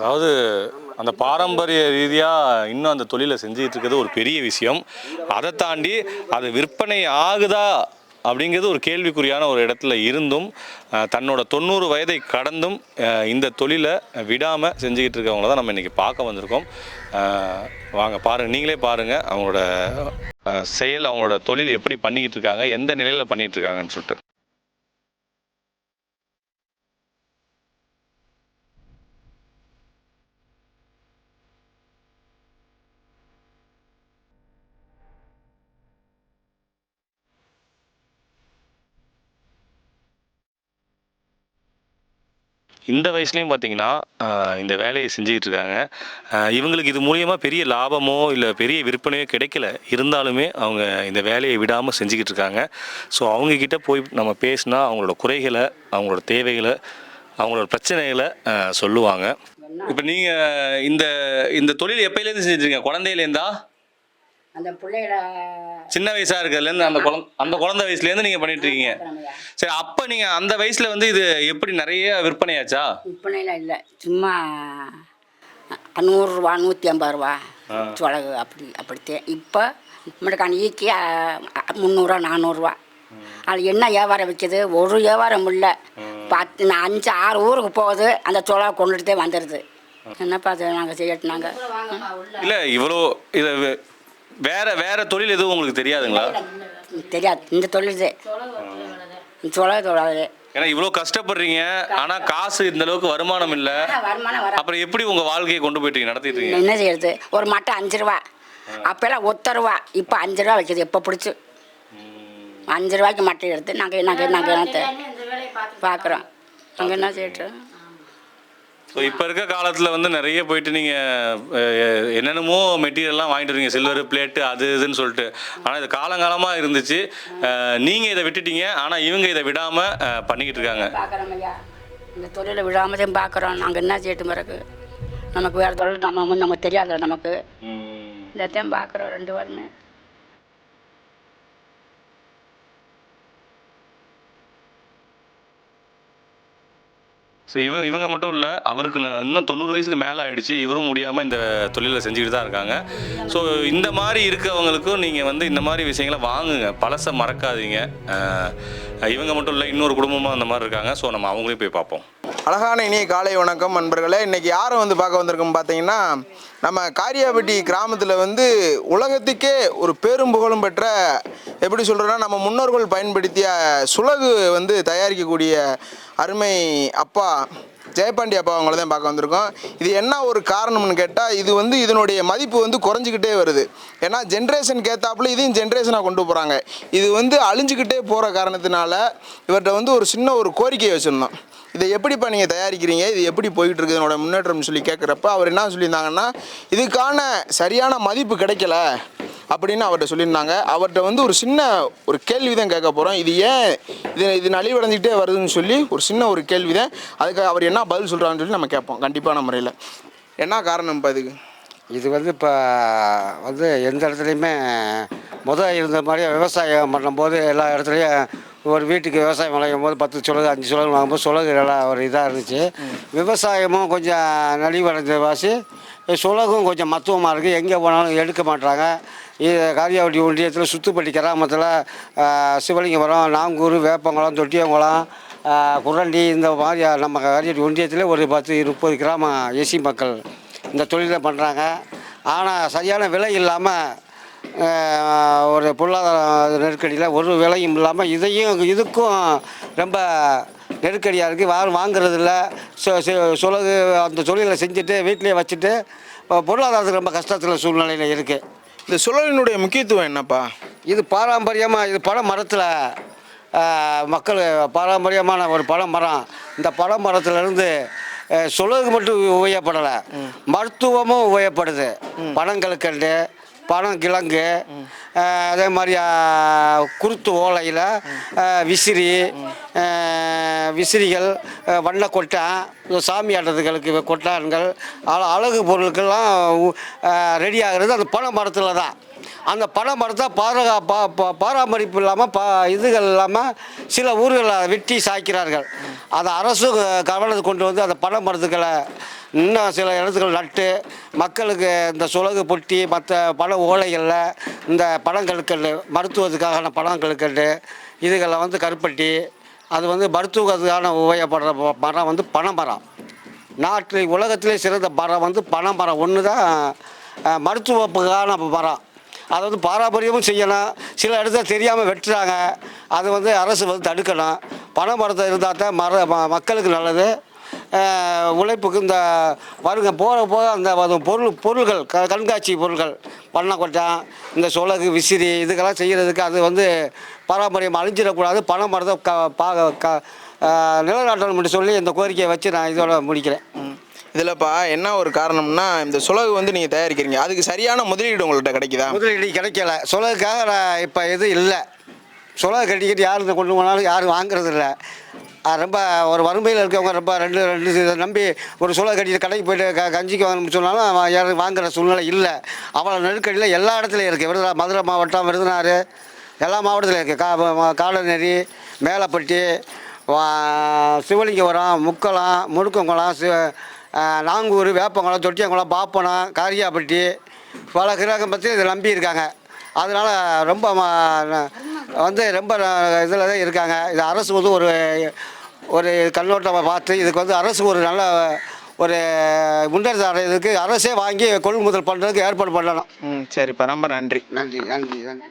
அதாவது அந்த பாரம்பரிய ரீதியாக இன்னும் அந்த தொழிலை செஞ்சுட்டு இருக்கிறது ஒரு பெரிய விஷயம். அதை தாண்டி அது விற்பனை ஆகுதா அப்படிங்கிறது ஒரு கேள்விக்குறியான ஒரு இடத்துல இருந்தும் தன்னோட தொண்ணூறு வயதை கடந்தும் இந்த தொழிலை விடாமல் செஞ்சுக்கிட்டு இருக்கவங்கள தான் நம்ம இன்றைக்கி பார்க்க வந்திருக்கோம். வாங்க பாருங்கள் நீங்களே பாருங்கள் அவங்களோட செயல் அவங்களோட தொழில் எப்படி பண்ணிக்கிட்டு இருக்காங்க எந்த நிலையில் பண்ணிகிட்டு இருக்காங்கன்னு சொல்லிட்டு. இந்த வயசுலேயும் பார்த்தீங்கன்னா இந்த வேலையை செஞ்சுக்கிட்டு இருக்காங்க. இவங்களுக்கு இது மூலியமாக பெரிய லாபமோ இல்லை பெரிய விற்பனையோ கிடைக்கல. இருந்தாலுமே அவங்க இந்த வேலையை விடாமல் செஞ்சுக்கிட்டு இருக்காங்க. ஸோ அவங்கக்கிட்ட போய் நம்ம பேசினா அவங்களோட குறைகளை அவங்களோட தேவைகளை அவங்களோட பிரச்சனைகளை சொல்லுவாங்க. இப்போ நீங்கள் இந்த இந்த தொழில் எப்பயிலேருந்து செஞ்சுருக்கீங்க குழந்தையிலேருந்தா? அந்த பிள்ளைகள சின்ன வயசாக இருக்கிறதுலேருந்து அந்த குழந்த அந்த குழந்தை வயசுலேருந்து நீங்கள் பண்ணிட்டு இருக்கீங்க சரி அப்போ நீங்கள் அந்த வயசில் வந்து இது எப்படி நிறைய விற்பனையாச்சா? விற்பனையில் இல்லை. சும்மா நூறுரூவா நூற்றி ஐம்பது ரூபா சொலகு அப்படி அப்படித்தேன் இப்போ நம்மளுக்கான ஈக்கி முந்நூறுரூவா நானூறுரூவா அது என்ன வியாபாரம் விற்கிது ஒரு வியாபாரம் இல்லை. பத்து நான் அஞ்சு ஆறு ஊருக்கு போகுது. அந்த சொலகு கொண்டுட்டே வந்துடுது என்னப்பா அது நாங்கள் செய்யட்டும் நாங்கள் இல்ல இவ்வளோ இதை வேற வேற தொழில் எதுவும் உங்களுக்கு தெரியாதுங்களா? தெரியாது. இந்த தொழில் சொலகு தொழில் ஏன்னா இவ்வளோ கஷ்டப்படுறீங்க. ஆனா காசு இந்த அளவுக்கு வருமானம் இல்ல. வருமானம் வர அப்புறம் எப்படி உங்க வாழ்க்கையை கொண்டு போயிட்டு நடத்திட்டு இருக்கீங்க? என்ன செய்யறது? ஒரு மட்டை அஞ்சு ரூபா. அப்போல்லாம் ஒத்த ரூபா. இப்போ அஞ்சு ரூபா வைக்கிது. எப்போ பிடிச்சி? அஞ்சு ரூபாய்க்கு மட்டை எடுத்து நாங்கள் நாங்கள் நாங்கள் என்னத்தை பார்க்குறோம் நாங்கள் என்ன செய்யட்டும் ஸோ இப்போ இருக்க காலத்தில் வந்து நிறைய போயிட்டு நீங்கள் என்னென்னமோ மெட்டீரியல்லாம் வாங்கிட்டு வரீங்க. சில்வர் பிளேட்டு அது இதுன்னு சொல்லிட்டு. ஆனால் இது காலங்காலமாக இருந்துச்சு. நீங்கள் இதை விட்டுட்டீங்க. ஆனால் இவங்க இதை விடாமல் பண்ணிக்கிட்டு இருக்காங்க. இந்த தொழிலை விடாம தான் பார்க்குறோம். நாங்கள் என்ன செய்யட்டும் பிறகு? நமக்கு வேறு தொழில் நம்ம நமக்கு தெரியாதுல்ல நமக்கு. இதைத்தான் பார்க்குறோம் ரெண்டு வாரமே ஸோ இவங்க இவங்க மட்டும் இல்லை அவருக்கு இன்னும் தொண்ணூறு வயசுக்கு மேலே ஆயிடுச்சு. இவரும் முடியாமல் இந்த தொழிலை செஞ்சுக்கிட்டு தான் இருக்காங்க. ஸோ இந்த மாதிரி இருக்கவங்களுக்கும் நீங்கள் வந்து இந்த மாதிரி விஷயங்களை வாங்குங்க. பழசை மறக்காதீங்க. இவங்க மட்டும் இல்லை இன்னொரு குடும்பமாக அந்த மாதிரி இருக்காங்க. ஸோ நம்ம அவங்களையும் போய் பார்ப்போம். அழகான இனிய காலை வணக்கம் நண்பர்களே. இன்றைக்கி யாரை வந்து பார்க்க வந்திருக்கோம் பார்த்தீங்கன்னா நம்ம காரியாபட்டி கிராமத்தில் வந்து உலகத்துக்கே ஒரு பெரும் புகழும் பெற்ற எப்படி சொல்கிறோன்னா நம்ம முன்னோர்கள் பயன்படுத்திய சுலகு வந்து தயாரிக்கக்கூடிய அருமை அப்பா ஜெயபாண்டி அப்பா அவங்கள தான் பார்க்க வந்திருக்கோம். இது என்ன ஒரு காரணம்னு கேட்டால் இது வந்து இதனுடைய மதிப்பு வந்து குறைஞ்சிக்கிட்டே வருது. ஏன்னா ஜென்ரேஷனுக்கு ஏற்றாப்புல இதையும் ஜென்ரேஷனாக கொண்டு போகிறாங்க இது வந்து அழிஞ்சுக்கிட்டே போகிற காரணத்தினால இவர்கிட்ட வந்து ஒரு சின்ன ஒரு கோரிக்கையை வச்சுருந்தோம். இதை எப்படிப்பா நீங்கள் தயாரிக்கிறீங்க? இது எப்படி போயிட்டு இருக்குது இதனோட முன்னேற்றம்னு சொல்லி கேட்குறப்ப அவர் என்ன சொல்லியிருந்தாங்கன்னா இதுக்கான சரியான மதிப்பு கிடைக்கல. அப்படின்னு அவர்கிட்ட சொல்லியிருந்தாங்க. அவர்கிட்ட வந்து ஒரு சின்ன ஒரு கேள்வி தான் கேட்க போகிறோம் இது ஏன் இது இது நலிவடைஞ்சிக்கிட்டே வருதுன்னு சொல்லி ஒரு சின்ன ஒரு கேள்வி தான். அதுக்கு அவர் என்ன பதில் சொல்கிறான்னு சொல்லி நம்ம கேட்போம். கண்டிப்பான முறையில். என்ன காரணம்ப்பா இதுக்கு? இது வந்து இப்போ வந்து எந்த இடத்துலையுமே முதல் இருந்த மாதிரி விவசாயம் பண்ணும்போது எல்லா இடத்துலையும் ஒரு வீட்டுக்கு விவசாயம் விளையும் போது பத்து சுலகு அஞ்சு சுலகு வாங்கும்போது சுலகு எல்லாம் ஒரு இதாக இருந்துச்சு. விவசாயமும் கொஞ்சம் நலிவடைஞ்ச வாசி சுலகும் கொஞ்சம் மத்துவமாக இருக்குது எங்கே போனாலும் எடுக்க மாட்டாங்க காரியாவட்டி ஒன்றியத்தில் சுத்துப்பட்டி கிராமத்தில் சிவலிங்கபுரம் நாங்கூர் வேப்பங்குளம் தொட்டியங்குளம் குரண்டி இந்த மாதிரி நம்ம காரியாவட்டி ஒன்றியத்தில் ஒரு பத்து முப்பது கிராம எசி மக்கள் இந்த தொழிலை பண்ணுறாங்க ஆனால் சரியான விலை இல்லாமல் ஒரு பொருளாதார நெருக்கடியில் ஒரு விலையும் இல்லாமல் இதையும் இதுக்கும் ரொம்ப நெருக்கடியாக இருக்குது யாரும் வாங்குறதில்ல. இல்லை சொலகு அந்த தொழிலை செஞ்சுட்டு வீட்டிலே வச்சுட்டு பொருளாதாரத்துக்கு ரொம்ப கஷ்டத்தில் சூழ்நிலையில் இருக்குது இந்த சுழலினுடைய முக்கியத்துவம் என்னப்பா? இது பாரம்பரியமாக இது பனை மரத்தில் மக்கள் பாரம்பரியமான ஒரு பனை மரம் இந்த பனை மரத்துலேருந்து சுலகு மட்டும் உபயோகப்படலை. மருத்துவமும் உபயோகப்படுது. பனங்கற்கண்டு பனங்கிழங்கு அஹ், அதே மாதிரி குருத்து ஓலையில் விசிறி விசிறிகள் வண்ண கொட்டான் இந்த சாமி ஆட்டத்துகளுக்கு கொட்டான்கள் அழ- அழகு பொருட்கள்லாம் ரெடி ஆகிறது அந்த பனை மரத்தில் தான். அந்த பனை மரத்தை பாதுகா பா பா- பராமரிப்பு இல்லாமல் பா இதுகள் இல்லாமல் சில ஊர்களில் வெட்டி சாய்க்கிறார்கள். அதை அரசு கவனத்துக்கு கொண்டு வந்து அந்த பனை மரத்துக்களை இன்னும் சில இடத்துக்கள் நட்டு மக்களுக்கு இந்த சுலகு பொட்டி மற்ற பல ஓலைகளில் இந்த பழங்கற்கண்டு மருத்துவத்துக்கான பழங்கற்கண்டு இதுகளை வந்து கருப்பட்டி அது வந்து மருத்துவத்துக்கான உபயோகப்படுற மரம் வந்து பனைமரம். நாட்டில் உலகத்திலே சிறந்த மரம் வந்து பனைமரம். ஒன்று தான் அஹ், மருத்துவத்துக்கான மரம் அதை வந்து பாரம்பரியமும் செய்யணும். சில இடத்துல தெரியாமல் வெட்டுறாங்க. அது வந்து அரசு வந்து தடுக்கணும். பனை மரத்தை இருந்தால் தான் மர ம- மக்களுக்கு நல்லது. உழைப்புக்கு இந்த வருங்க போக போக அந்த அது பொருள் பொருள்கள் க கண்காட்சி பொருள்கள் பண்ணக்கொட்டான் இந்த சொலகு விசிறி இதுக்கெல்லாம் செய்கிறதுக்கு அது வந்து பாரம்பரியம் அழிஞ்சிடக்கூடாது. பனை மரத்தை க பா க அஹ், நிலநாட்டணும்னு சொல்லி இந்த கோரிக்கையை வச்சு நான் இதோட முடிக்கிறேன். இதுலப்பா என்ன ஒரு காரணம்னா இந்த சுலகு வந்து நீங்கள் தயாரிக்கிறீங்க. அதுக்கு சரியான முதலீடு உங்கள்கிட்ட கிடைக்குதா? முதலீடு கிடைக்கல. சொலகுக்காக நான் இப்போ எதுவும் இல்லை. சொலகு கட்டிக்கிட்டு யாரும் கொண்டு போனாலும் யாரும் வாங்குறது இல்லை. ரொம்ப ஒரு வறுமையில் இருக்கவங்க ரொம்ப ரெண்டு ரெண்டு இதை நம்பி ஒரு சுலகு கட்டிட்டு கடைக்கு போயிட்டு க கஞ்சிக்கு வாங்கணும்னு சொன்னாலும் அவன் யாரும் வாங்குற சூழ்நிலை இல்லை. அவ்வளோ நெருக்கடியில் எல்லா இடத்துலையும் இருக்குது விருதுநா மதுரை மாவட்டம் விருதுநகர் எல்லா மாவட்டத்திலையும் இருக்குது கா காலநேரி மேலப்பட்டி சிவலிங்கபுரம் முக்கலம் முடுக்கங்குளம் சி நாங்கூர் வேப்பங்குளம் தொட்டியங்குளம் பாப்பனம் காரியாப்பட்டி பல கிரகம் பற்றி இதை நம்பி இருக்காங்க. அதனால் ரொம்ப வந்து ரொம்ப இதில் தான் இருக்காங்க. இது அரசு வந்து ஒரு ஒரு கண்ணோட்டமாக பார்த்து இதுக்கு வந்து அரசு ஒரு நல்ல ஒரு முன்னேற்றம் அடையிறதுக்கு அரசே வாங்கி கொள்முதல் பண்ணுறதுக்கு ஏற்பாடு பண்ணணும். ம் சரிப்பா ரொம்ப நன்றி. நன்றி நன்றி நன்றி.